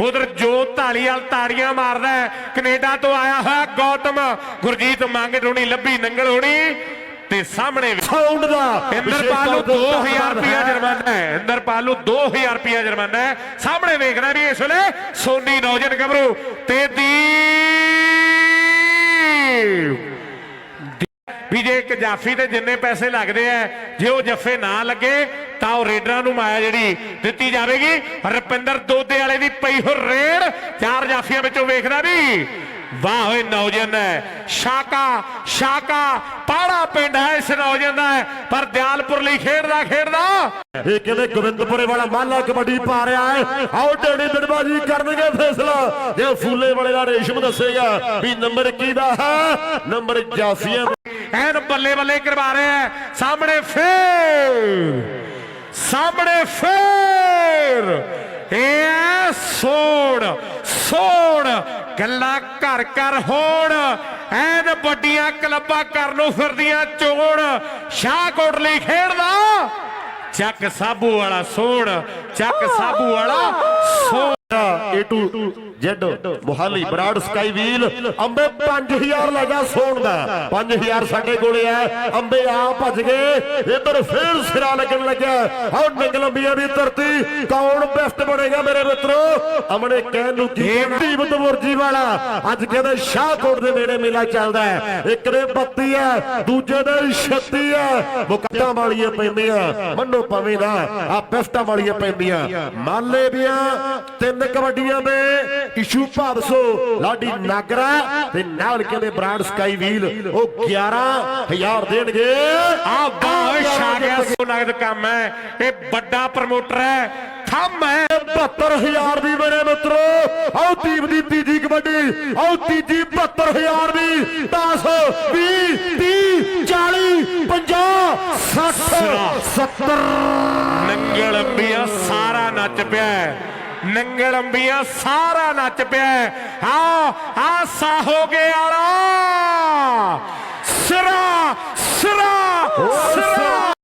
ਉਧਰ ਜੋ ਢਾਲੀਵਾਲ ਤਾੜੀਆਂ ਮਾਰਦਾ ਕੈਨੇਡਾ ਤੋਂ ਆਇਆ ਹੋਇਆ ਗੌਤਮ। ਗੁਰਜੀਤ ਮੰਗ ਹੋਣੀ ਲੱਭੀ ਨੰਗਲ ਹੋਣੀ ਤੇ ਸਾਹਮਣੇ ਸਾਊਂਡ ਦਾ ਇੰਦਰਪਾਲ ਨੂੰ 2000 ਰੁਪਿਆ ਜੁਰਮਾਨਾ ਹੈ। ਇੰਦਰਪਾਲ ਨੂੰ 2000 ਰੁਪਿਆ ਜੁਰਮਾਨਾ ਹੈ। ਸਾਹਮਣੇ ਵੇਖਣਾ ਵੀ ਇਸ ਵੇਲੇ ਸੋਨੀ ਨੌਜਨ ਗੱਭਰੂ ਤੇ ਦੀਪ ਵੀ ਜੇ ਇੱਕ ਜਾਫੀ ਤੇ ਜਿੰਨੇ ਪੈਸੇ ਲੱਗਦੇ ਆ, ਜੇ ਉਹ ਜੱਫੇ ਨਾ ਲੱਗੇ, ਤਾਂ ਉਹ ਰੇਡਰਾਂ ਨੂੰ ਮਾਇਆ ਜਿਹੜੀ ਦਿੱਤੀ ਜਾਵੇਗੀ। ਰੁਪਿੰਦਰ ਦੋਦੇ ਵਾਲੇ ਦੀ ਪਈ ਹੋ ਰੇਡ, ਚਾਰ ਜਾਫੀਆਂ ਵਿੱਚੋਂ ਵੇਖਦਾ ਵੀ, ਵਾਹ ਓਏ ਨੌਜਨ ਹੈ। ਸ਼ਾਕਾ ਸ਼ਾਕਾ, ਪਾੜਾ ਪਿੰਡ ਹੈ ਇਸ ਨੌਜਨ ਦਾ। ਪਰ ਦਿਆਲਪੁਰ ਲਈ ਖੇਡਦਾ ਖੇਡਦਾ। ਇਹ ਕਹਿੰਦੇ ਗੋਬਿੰਦਪੁਰੇ ਵਾਲਾ ਮਾਲਾ ਕਬੱਡੀ ਪਾ ਰਿਹਾ ਹੈ? ਆਓ ਡੇੜੀ ਦੜਬਾਜੀ ਕਰਨਗੇ ਫੈਸਲਾ। ਜੇ ਫੂਲੇ ਵਾਲੇ ਦਾ ਰੇਸ਼ਮ ਦੱਸੇਗਾ ਵੀ ਨੰਬਰ ਕਿਹਦਾ ਹੈ? ਨੰਬਰ ਜਾਫੀਆਂ ਐਨ ਬੱਲੇ ਬੱਲੇ ਕਰਵਾ ਰਿਹਾ ਹੈ ਸਾਹਮਣੇ ਫੇਰ ਸਾਹਮਣੇ ਫੇਰ। ਇਹ ਸੋੜ ਸੋੜ ਗੱਲਾਂ ਘਰ ਘਰ ਹੋਣ। ਐਨ ਵੱਡੀਆਂ ਕਲੱਬਾਂ ਕਰਨ ਨੂੰ ਫਿਰਦੀਆਂ ਚੋਣ। ਸ਼ਾਹਕੋਟ ਲਈ ਖੇਡਦਾ ਚੱਕ ਸਾਬੂ ਵਾਲਾ ਸੋੜ ਚੱਕ ਸਾਬੂ ਵਾਲਾ ਸੋੜ A to Z Mohali Brar sky wheel ਅੰਬੇ 5000 ਲੈ ਜਾ ਸੋਣ ਦਾ। 5000 ਸਾਡੇ ਕੋਲੇ ਆ ਅੰਬੇ ਆ ਭੱਜ ਗਏ। ਇੱਧਰ ਫੇਰ ਸਿਰਾ ਲੱਗਣ ਲੱਗਿਆ। ਆਹ ਨੰਗਲੰਬੀਆਂ ਦੀ ਧਰਤੀ ਕੌਣ ਬੈਸਟ ਬਣੇਗਾ ਮੇਰੇ ਮਿੱਤਰੋ? ਅਮਨੇ ਕਹਿਣ ਨੂੰ ਕੀ ਦੀਪਤ ਮੁਰਜੀ ਵਾਲਾ। ਅੱਜ ਕਹਿੰਦੇ ਸ਼ਾਹਕੋਟ ਦੇ ਨੇੜੇ ਮੇਲਾ ਚੱਲਦਾ ਹੈ। ਇੱਕ ਦੇ 32 ਹੈ ਦੂਜੇ ਦੇ 36 ਹੈ। ਮੁਕੱਟਾਂ ਵਾਲੀਆਂ ਪੈਂਦੀਆਂ। ਮੰਨੋ ਪਵੇਂ ਨਾ ਆ ਪੈਸਟਾਂ ਵਾਲੀਆਂ ਪੈਂਦੀਆਂ। ਮਾਲੇ ਦੀਆਂ ਤਿੰਨ ਕਬੱਡੀਆਂ ਦੇ ਇਸ਼ੂ ਭਾਦਸੋ ਲਾਡੀ ਨਾਗਰਾ ਤੇ ਨਾਲ ਕਹਿੰਦੇ ਬਰਾਂਡ ਸਕਾਈ ਵੀਲ ਉਹ 11000 ਦੇਣਗੇ। ਆ ਬਾਹ ਛਾ ਗਿਆ ਸੋ ਨਗਦ ਕੰਮ ਹੈ। ਇਹ ਵੱਡਾ ਪ੍ਰਮੋਟਰ ਹੈ। ਥੰਮ ਹੈ। 72000 ਦੀ ਮੇਰੇ ਮਿੱਤਰੋ ਆਓ ਦੀਪ ਦੀ ਤੀਜੀ ਕਬੱਡੀ ਆਓ ਤੀਜੀ 72000 ਦੀ 10 20 30 40 50 60 70 ਨੰਗਲ ਅੰਬੀਆ ਸਾਰਾ ਨੱਚ ਪਿਆ ਨੰਗੜੰਬੀਆਂ ਸਾਰਾ ਨੱਚ ਪਿਆ ਆ ਹੋ ਗਿਆ ਵਾਲਾ।